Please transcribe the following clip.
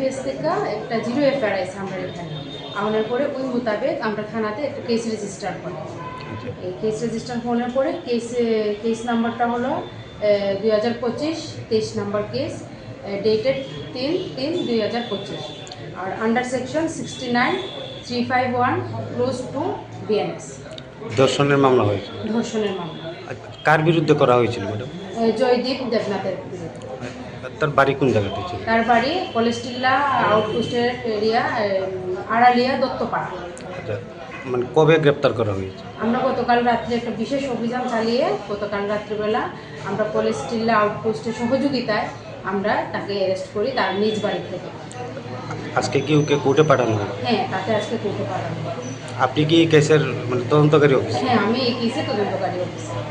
IPS থেকে একটা zero FIR আছে আমরা এখানে। আমাদের পরে ওই মোতাবেক আমরা থানাতে একটা কেস রেজিস্টার করি। এই কেস রেজিস্টার হওয়ার পরে কেস কেস নাম্বারটা হলো দুই হাজার পঁচিশ তেইশ নাম্বার কেস ডেটেড তিন তিন দুই হাজার পঁচিশ। আর under section sixty nine three five one clause two BNS দর্শনের মামলা হয়েছে? ধর্ষণের মামলা। কার বিরুদ্ধে করা হয়েছিল ম্যাডাম জয়দীপ দেবনাথের বিরুদ্ধে। তার বাড়ি কোন জায়গাতে ছিল? তার বাড়ি কলেস্টিল্লা আউটপোস্টের এরিয়া আড়ালিয়া দত্তপাড়া। আচ্ছা মানে কবে গ্রেপ্তার করা হয়েছে? আমরা গতকাল রাত্রে একটা বিশেষ অভিযান চালিয়ে গতকাল রাত্রিবেলা আমরা কলেস্টিল্লা আউটপোস্টের সহযোগিতায় আমরা তাকে অ্যারেস্ট করি তার নিজ বাড়ি থেকে। আজকে কি ওকে কোর্টে পাঠানো হবে হ্যাঁ তাকে আজকে কোর্টে পাঠানো আপনি কি কেসের মানে তদন্তকারী অফিস হ্যাঁ আমি এই কেসে তদন্তকারী অফিসার